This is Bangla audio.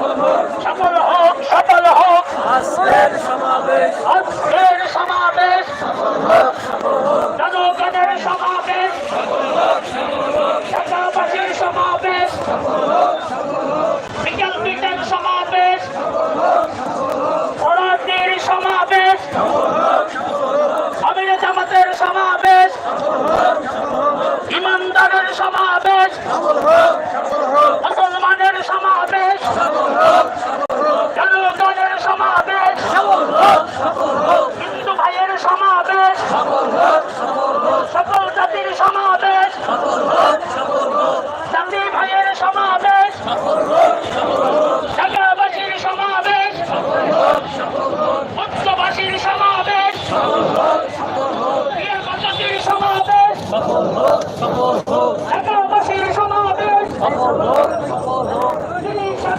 더, 더. সফল হোক সফল